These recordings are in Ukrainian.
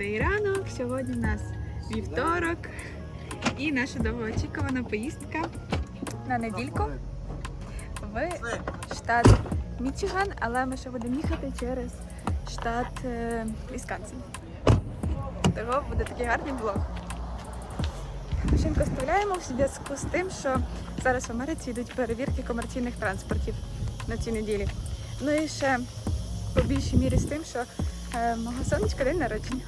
Добрий ранок. Сьогодні у нас вівторок і наша довгоочікувана поїздка на недільку в штат Мічиган, але ми ще будемо їхати через штат е, Вісконсин. Того буде такий гарний блог. Машинку оставляємо в зв'язку з тим, що зараз в Америці йдуть перевірки комерційних транспортів на цій неділі. Ну і ще по більшій мірі з тим, що е, мого сонечка день народження.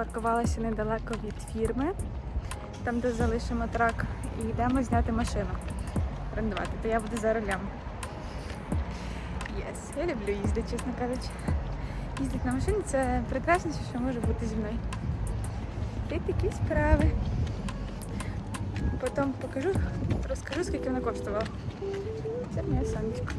Ми Запаркувалися недалеко від фірми, там де залишимо трак, і йдемо зняти машину. Орендувати, то я буду за рулем. Yes. Я люблю їздити, чесно кажучи. Їздити на машині це прекрасніше, що може бути зі мною. І такі справи. Потім покажу, розкажу, скільки вона коштувала. Це моє сонечко.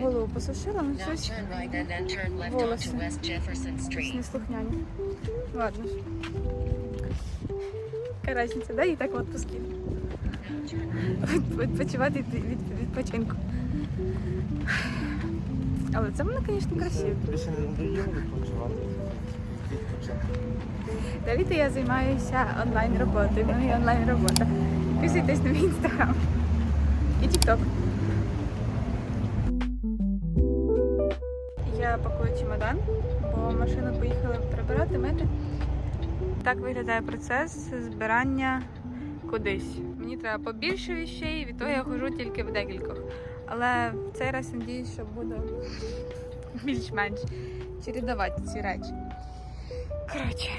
Голову посушила, ну щось turn right and then turn left Волосы. onto West Jefferson щось неслухняні. Ладно. Яка різниця, да? І так в right. Відпочивати від, від відпочинку. Але це воно, звісно, красиво. Тобі ще не надоїло відпочивати? Відпочинку. Далі я займаюся онлайн роботою. Мене онлайн робота. Підписуйтесь на мій інстаграм і тікток. Пакую чемодан, бо машину поїхали прибирати, мити. Так виглядає процес збирання кудись. Мені треба побільше вещей, від того я хожу тільки в декількох. Але в цей раз надіюсь, що буду більш-менш чередувати ці речі. Коротше.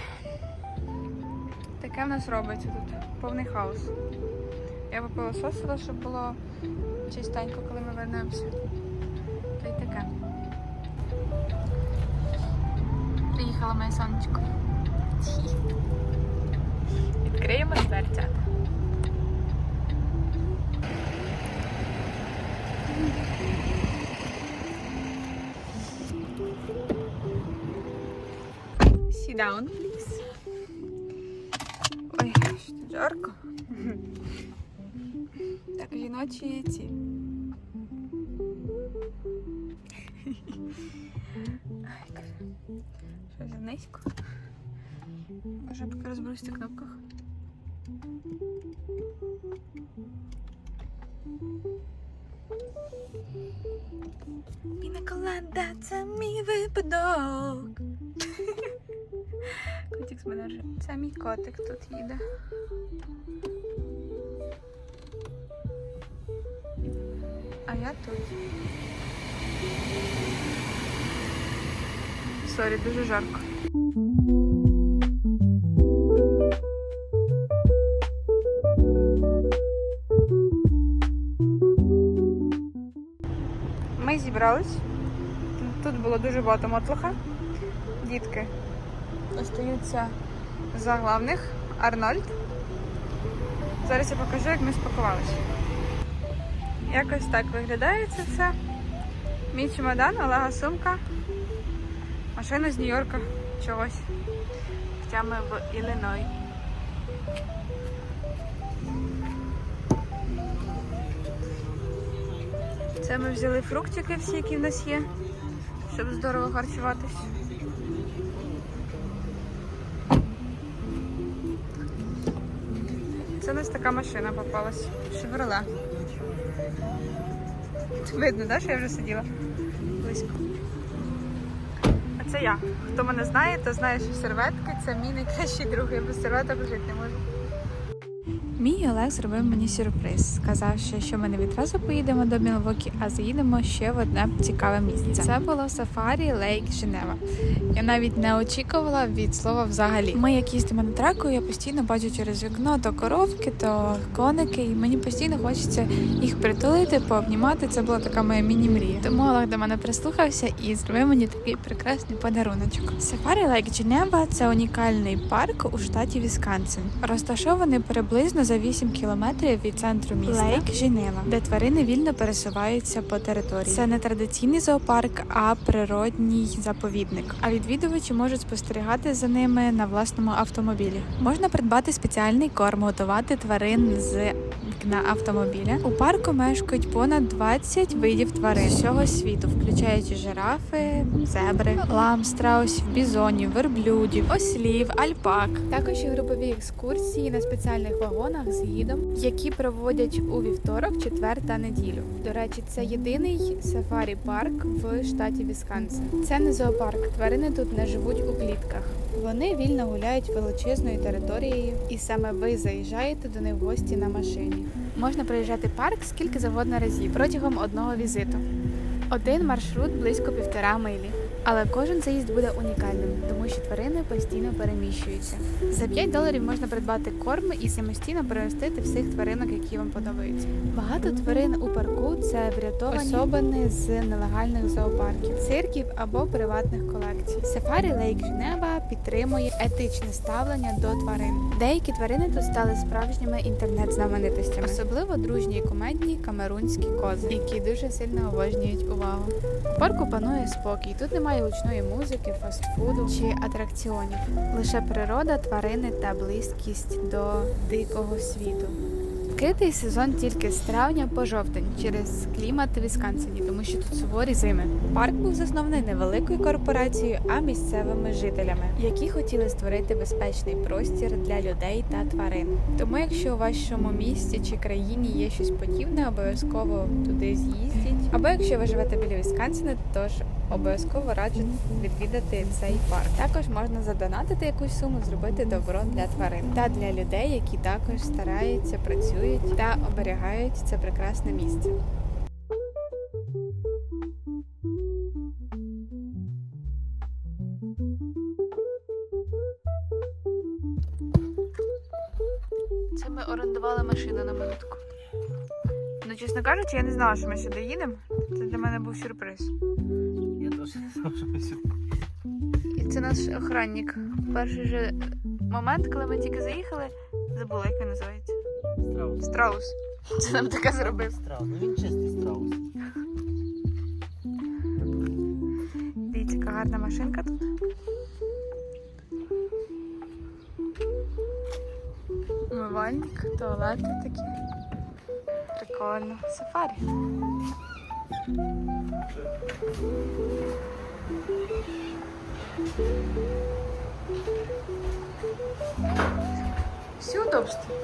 Таке в нас робиться тут. Повний хаос. Я попилососила, щоб було чистенько, коли ми вернемося. Приїхала моє сонечко. Відкриємо дверцята. Sit down, please. Ой, що тут жарко. Так, жіночі ці. Що за низько? Може, поки розберусь на кнопках. Пінаколада, це мій випадок. Котик з мене. Це мій котик тут їде. А я тут. Сорі, дуже жарко. Ми зібрались. Тут було дуже багато мотлоха. Дітки остаються за главних Арнольд. Зараз я покажу, як ми спакувалися. Якось так виглядає це все. Мій чемодан, Олега сумка. Машина з Нью-Йорка чогось. Хоча ми в Іллиной. Це ми взяли фруктики всі, які в нас є, щоб здорово харчуватись. Це у нас така машина попалась. Шевроле. Видно, да, що я вже сиділа близько. Це я. Хто мене знає, то знає, що серветки це мій найкращий друг. Я без серветок жити не можу. Мій Олег зробив мені сюрприз. Сказав, що, що ми не відразу поїдемо до Мілвокі, а заїдемо ще в одне цікаве місце. Це було сафарі Лейк Женева. Я навіть не очікувала від слова взагалі. Ми, як їздимо на траку, я постійно бачу через вікно то коровки, то коники, і мені постійно хочеться їх притулити, пообнімати. Це була така моя міні-мрія. Тому Олег до мене прислухався і зробив мені такий прекрасний подаруночок. Сафарі Лейк Женева це унікальний парк у штаті Вісконсин. Розташований приблизно за 8 кілометрів від центру міста Лейк Женева, де тварини вільно пересуваються по території. Це не традиційний зоопарк, а природній заповідник. А відвідувачі можуть спостерігати за ними на власному автомобілі. Можна придбати спеціальний корм, готувати тварин з на автомобілі. У парку мешкають понад 20 видів тварин всього світу, включаючи жирафи, зебри, лам, страусів, бізонів, верблюдів, ослів, альпак. Також є групові екскурсії на спеціальних вагонах з гідом, які проводять у вівторок, четвер та неділю. До речі, це єдиний сафарі парк в штаті Вісконсин. Це не зоопарк. Тварини тут не живуть у клітках. Вони вільно гуляють величезною територією, і саме ви заїжджаєте до них в гості на машині. Можна проїжджати парк скільки завгодно разів протягом одного візиту. Один маршрут близько півтора милі. Але кожен заїзд буде унікальним, тому що тварини постійно переміщуються. За 5 доларів можна придбати корм і самостійно переростити всіх тваринок, які вам подобаються. Багато тварин у парку це врятовані особини з нелегальних зоопарків, цирків або приватних колекцій. Сафарі Лейк Женева підтримує етичне ставлення до тварин. Деякі тварини тут стали справжніми інтернет-знаменитостями, особливо дружні і комедні камерунські кози, які дуже сильно обожнюють увагу. В парку панує спокій. Тут немає гучної музики, фастфуду чи атракціонів. Лише природа, тварини та близькість до дикого світу. Відкритий сезон тільки з травня по жовтень через клімат Вісконсині, тому що тут суворі зими. Парк був заснований невеликою корпорацією, а місцевими жителями, які хотіли створити безпечний простір для людей та тварин. Тому, якщо у вашому місті чи країні є щось подібне, обов'язково туди з'їздіть. Або якщо ви живете біля Вісконсина, тож обов'язково раджу відвідати цей парк. Також можна задонатити якусь суму, зробити добро для тварин та для людей, які також стараються, працюють та оберігають це прекрасне місце. Це ми орендували машину на минутку. Ну, чесно кажучи, я не знала, що ми сюди їдемо. Це для мене був сюрприз. І це наш охранник. Перший же момент, коли ми тільки заїхали, забула, як він називається. Страус. Страус. Це нам таке зробив. Страус. Ну він чистий страус. Дивіться, яка гарна машинка тут. Умивальник, туалети такі. Прикольно. Сафарі. інакше. Все удобство.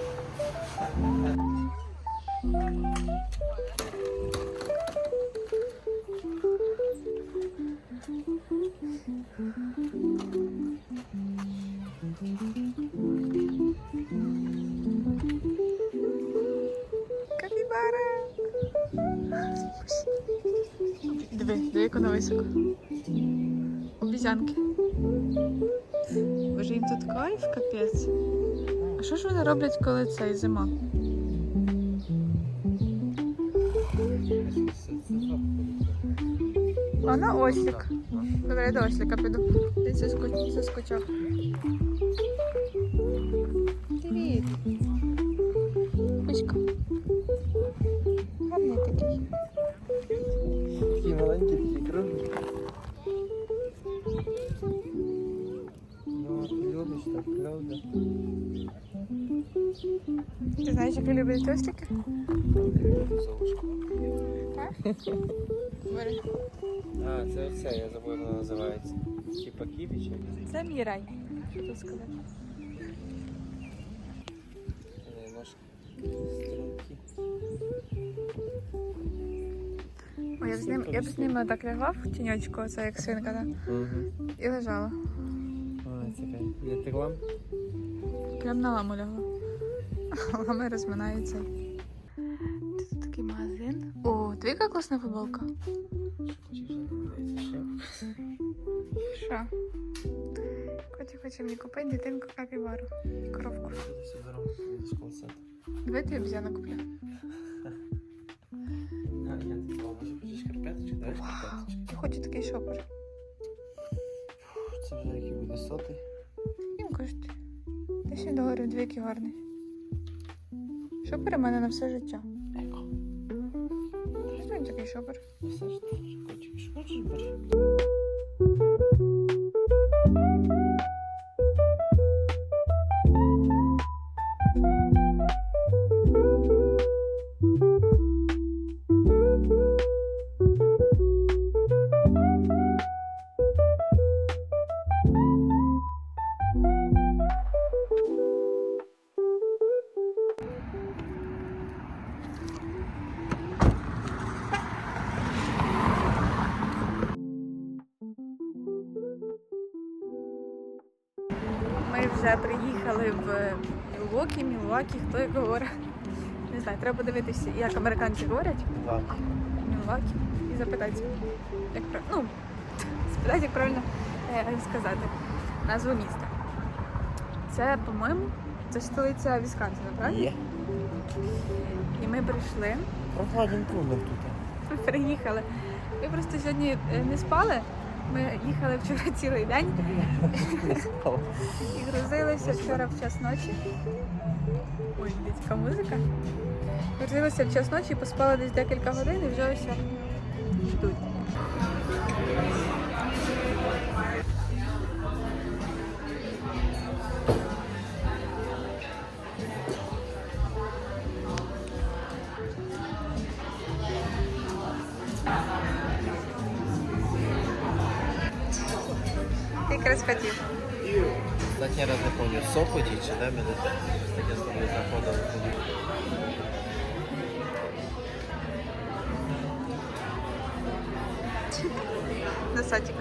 Mm-hmm. Диви, диви, як вона високо. Обізянки. Боже, їм тут кайф, капець. А що ж вони роблять, коли це зима? А на ослік. Добре, піду. Це скоч... знаєш, як люблять? Золушка. А, це оце, я забув, воно називається. Типа ківіча. Це мій рай. Що тут сказати? Е. О, я б з ним, я б з ними так лягла в тіньочку, оце як свинка, да? Угу. і лежала. А, цікаво. Для тегла? Прям на ламу лягла. Лами розминаються. Тут такий магазин. О, дві яка класна футболка. Що? Котя хоче мені купити дитинку капібару і коровку. Давай ти обізяну куплю. Я хочу такий шопер. Це вже який буде сотий. Їм коштує. 10 доларів, дві які гарний. Шопер у мене на все життя. Еко. Він такий шопер. Все ж ти хочеш, хочеш бери. Вже приїхали в Мілвокі, Мілвакі, хто як говорить. Не знаю, треба подивитися, як американці говорять. Так. Мілвакі і запитати, як ну, спитати, як правильно е, сказати назву міста. Це, по-моєму, це столиця Вісконсина, правильно? Є. І ми прийшли, Прохладненько тут. ми приїхали. Ми просто сьогодні е, не спали. Ми їхали вчора цілий день і грузилися вчора в час ночі. Ой, дітька музика. Грузилися в час ночі, поспали десь декілька годин і вже ось якраз хотів. Останній раз не пам'ятаю, в Сопоті чи де ми де таке з тобою заходили. На садик.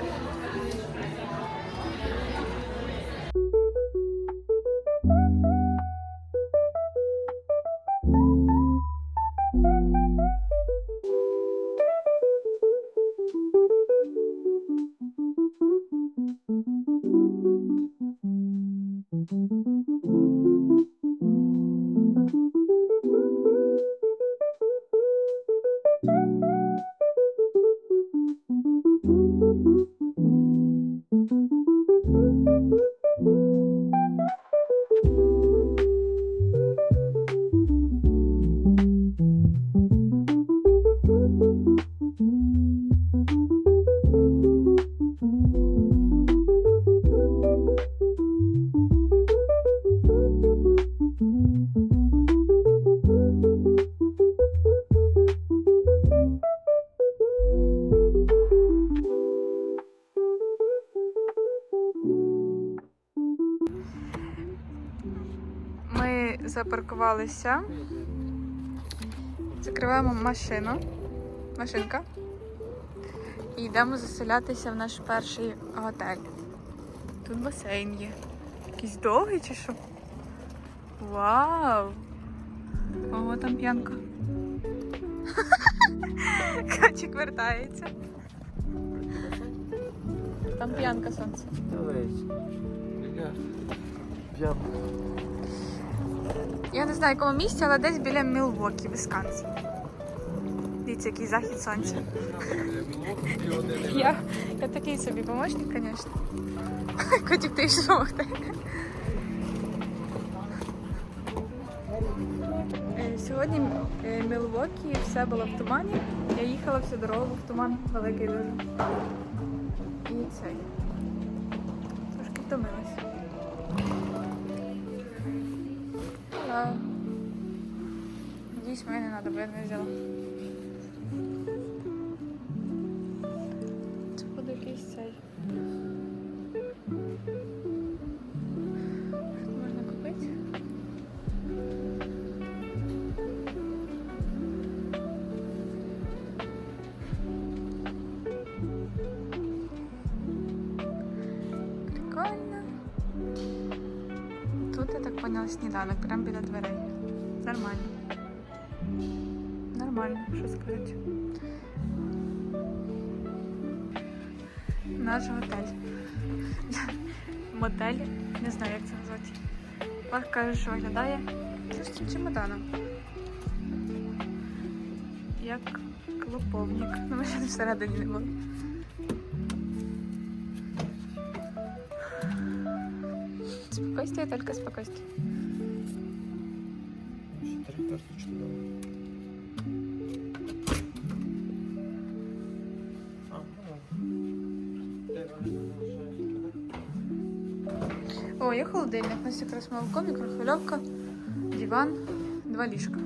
Запаркувалися. Закриваємо машину. Машинка. І йдемо заселятися в наш перший готель. Тут басейн є. Якийсь довгий чи що? Вау! Ого, там п'янка. Качик вертається. Там п'янка сонце. Дивись. Я не знаю, якому місці, але десь біля Мілвокі, Вісконсин. Дивіться, який захід сонця. Я, я такий собі помощник, звісно. Котик, ти допомогти. Е, Сьогодні е, Мілвокі все було в тумані. Я їхала всю дорогу в туман великий дуже. І цей. Трошки втомилась. Мені не бо я не взяла. Це буде якийсь цей. Можна купити? Прикольно. Тут, я так поняла, сніданок, прямо біля дверей. Нормально. Що сказати. Наш готель. Мотель, не знаю, як це назвати. Пах каже, що виглядає просто чемоданом. Як клоповник. Ну, ми ще не всередині не були. Спокойствие, только спокойствие. Чотири карточки дали. О, є холодильник. У нас якраз молоко, диван, два ліжка.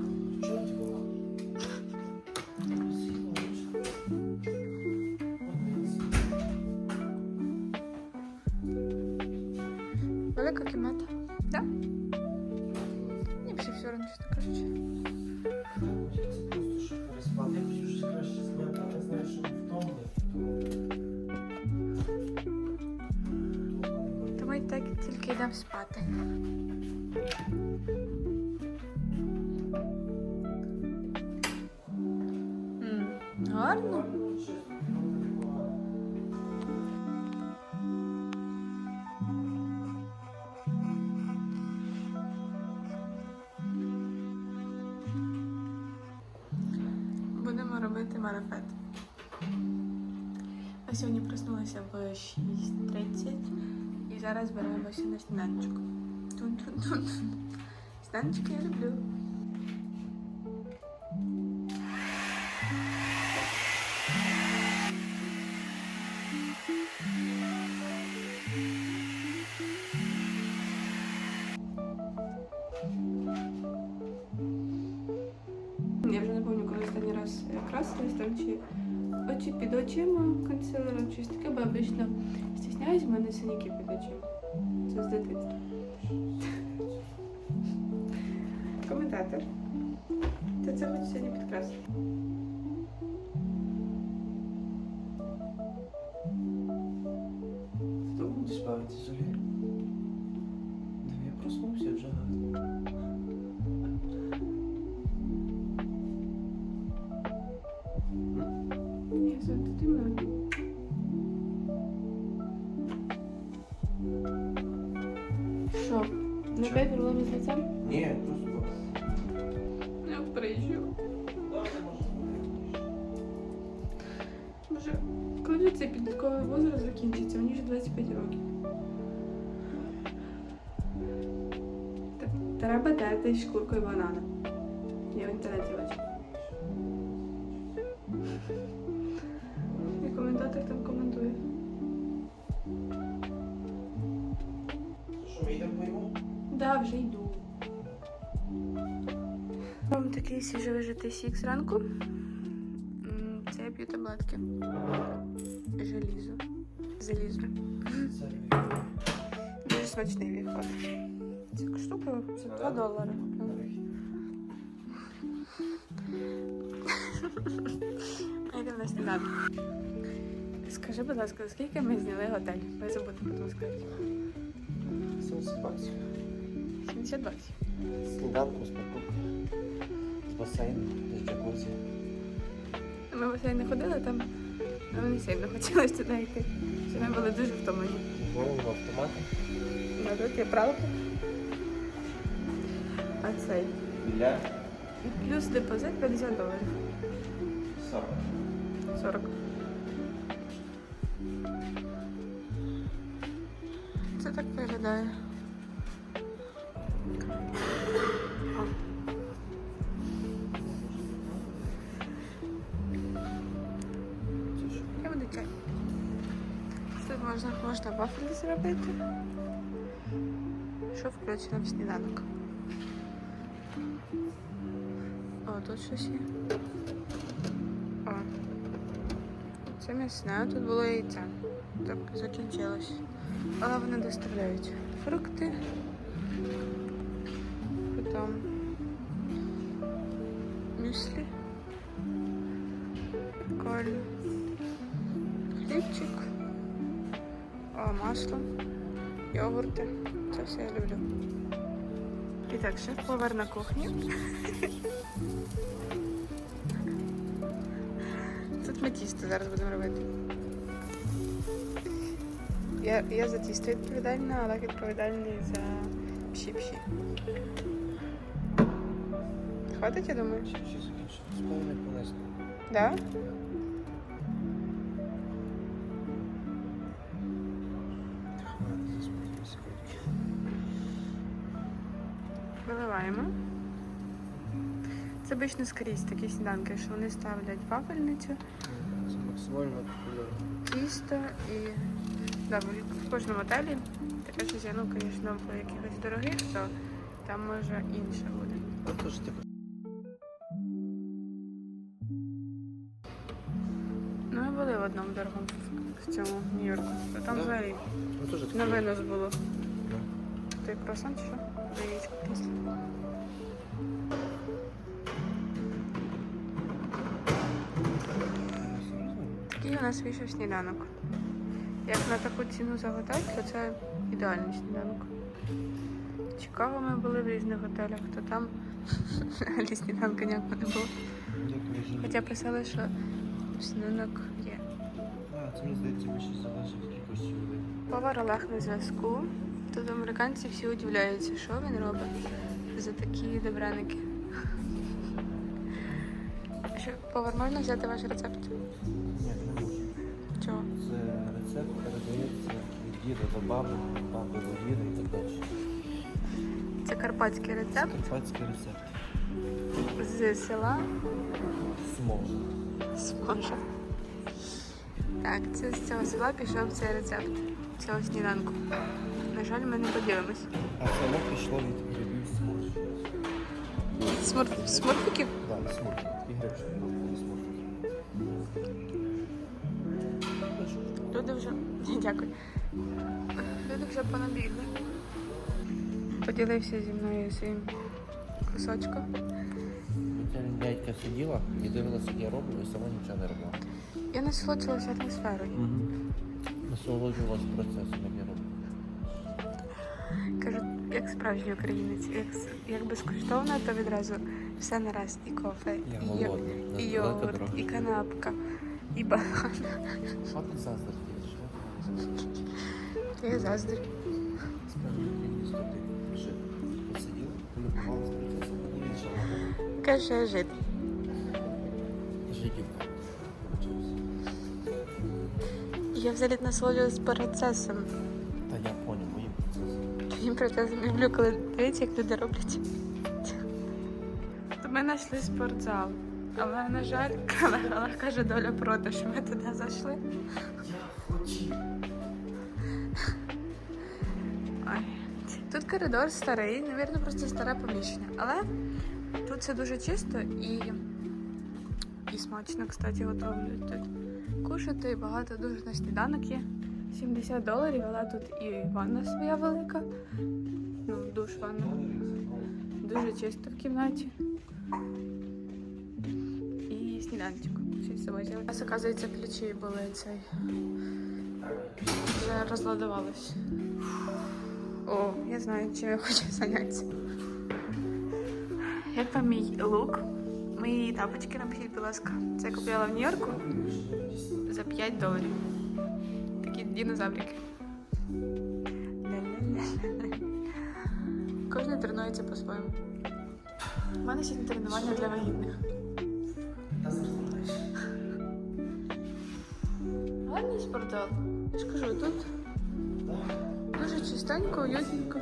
Будемо робити марафет. Ми сьогодні проснулися в 6.30 і зараз беремося на сніданчик. Тун-тун-тун. Сніданчик я люблю. Це будеш сьогодні підкреслити. Треба дати шкуркою банана. Я в інтернеті бачу. І коментатор там коментує. Що ми йдемо поїмо? Да, вже йду. Вам такий свіжовижитий сік зранку. Це я п'ю таблетки. Желізо. Залізо. Дуже смачний виход. Ця штука за 2 долари. Скажи, будь ласка, скільки ми зняли готель? Ви забудете потім сказати. 70 баксів. 70 баксів. Сніданку з покупкою. З басейном, з джакузі. Ми в басейн не ходили там, але не сильно хотілося туди йти. Ми були дуже втомлені. Голову автомати. На тут є пралка. Цей. Біля плюс депозит 50 доларів. 40. 40. Це так виглядає. Тут можна, можна вафлі зробити. Що включено в сніданок? Тут щось є. О. Це м'ясне, тут було яйця. Так, закінчилось. Але вони доставляють фрукти. Потім мюслі. Прикольно. Хлібчик. О, масло. Йогурти. Це все я люблю. І так, шеф-повар на кухні. Тут ми тісто зараз будемо робити. Я, я за тісто відповідальна, але відповідальний за пші-пші. Хватить, я думаю? Не. Да? Обично скрізь такі сніданки, що вони ставлять вафельницю, Це максимально популярно. тісто і да, в- кожному отелі таке щось, ну, звісно, по якихось дорогих, то там може інше буде. Типу. Ну, ми були в одному дорогому в цьому Нью-Йорку. То там Да. взагалі Ну теж таке. на винос було. Ну. Ти круасан чи що? Яєчко після. Нас вийшов сніданок. Як на таку ціну за то це ідеальний сніданок. Чикаго ми були в різних готелях, то там взагалі сніданка ніякого не було. Хоча писали, що сніданок є. А, це мені здається, більше залежить кількості. Повар Олег на зв'язку. Тут американці всі удивляються, що він робить за такі добраники. Повар, можна взяти ваш рецепт? Діда до баби, баби до діда і так далі. Це карпатський рецепт Карпатський рецепт. з села Смол. Сможа. Так, це з цього села пішов цей рецепт цього сніданку. На жаль, ми не поділимось. А село пішло від грибів сморж. Смур... Смурфиків? Так, сморж. І гриб. І сморж. Люди вже. Дякую. Люди вже понабігли. Поділився зі мною своїм кусочком. Дядька сиділа і дивилася, як я роблю, і сама нічого не робила. Я насолоджувалася атмосферою. Насолоджувалась процесом, як я роблю. Кажу, як справжній українець, як, як безкоштовно, то відразу все нараз. І кофе, Я і, голодний. і йогурт, і канапка, і банан. Що ти заздриш? Я заздрю. Каже, я жит. Я взагалі насолоджуюсь процесом. Та я поняв, моїм процесом. Твоїм процесом люблю, коли дивіться, як люди роблять. Ми знайшли спортзал. Але, на жаль, каже, доля проти, що ми туди зайшли. Коридор старий, навірно, просто старе поміщення. Але тут все дуже чисто і, і смачно, кстати, готовлять тут. Кушати багато дуже на сніданок є. 70 доларів, але тут і ванна своя велика. Ну, душ ванна. Дуже чисто в кімнаті. І сніданчик. У нас, оказується, ключі були цей. Вже розладувалось. О, я знаю, чим я хочу зайнятися. Як вам мій лук? Мої тапочки напишіть, будь ласка. Це я купила в Нью-Йорку за 5 доларів. Такі динозаврики. Кожен тренується по-своєму. У мене сьогодні тренування для вагітних. Гарний спортзал. Я ж кажу, тут дуже чистенько, уютненько.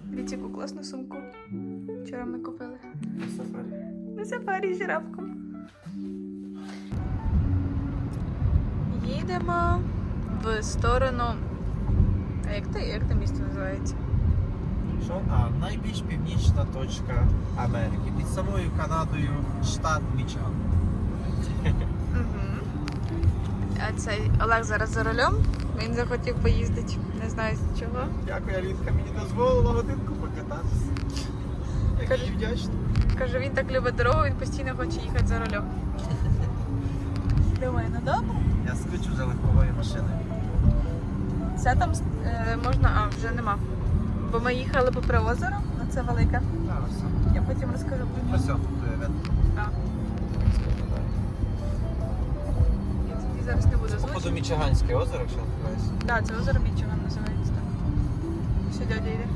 Дивіться, яку класну сумку. Вчора ми купили. На сафарі з жирафком. Їдемо в сторону. А як те, як те місто називається? Що? А, найбільш північна точка Америки. Під самою Канадою штат Мічиган. Цей Олег зараз за рулем. Він захотів поїздити. Не знаю з чого. Дякую, Алінка, мені дозволила годинку покататися. Я Кажи. їй вдячний. Каже, він так любить дорогу, він постійно хоче їхати за рулем. Думаю, ну добре. Я скучу за легковою машиною. Це там е, можна, а вже нема. Бо ми їхали попри озеро, ну це велике. Так, все. Я потім розкажу про нього. Ось тут е, видно. Зараз не буду Походу озвучувати. Мічиганське озеро, якщо називається. Так, це озеро Мічиган називається так. Що дядя йде?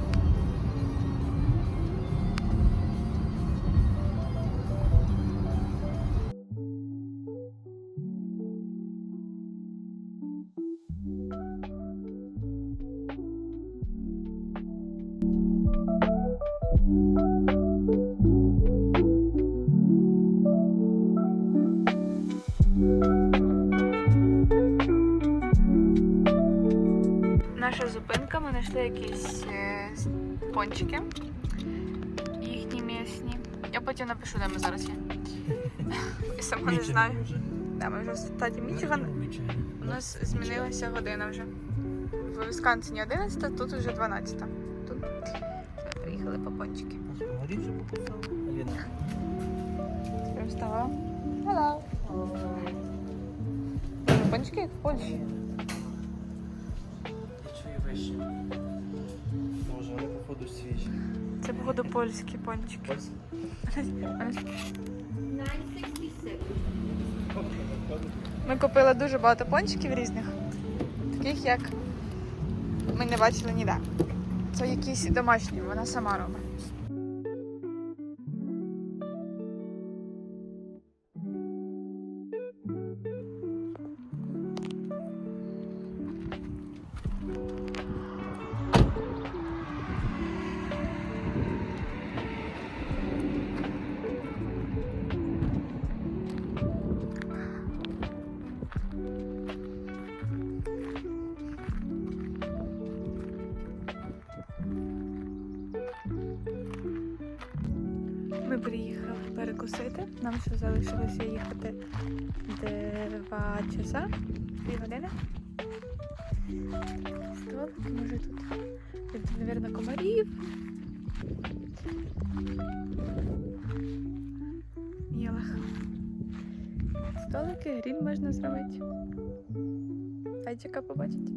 Пончики. Їхні м'ясні. Я потім напишу, де ми зараз є. Я сама не знаю. Да, ми вже в статі Мічиган. У нас змінилася година вже. В Вісконсині 11, тут вже 12. Тут приїхали по пончики. Тепер встала. Hello. Пончики як в Польщі. Це, походу, польські пончики. Ми купили дуже багато пончиків різних, таких як ми не бачили ніде. Це якісь домашні, вона сама робить. Приїхали перекусити. Нам ще залишилося їхати два часа, дві години. Столик, може тут. Тут, мабуть, комарів. Єлах. Столики, гриль можна зробити. Зайчика побачить.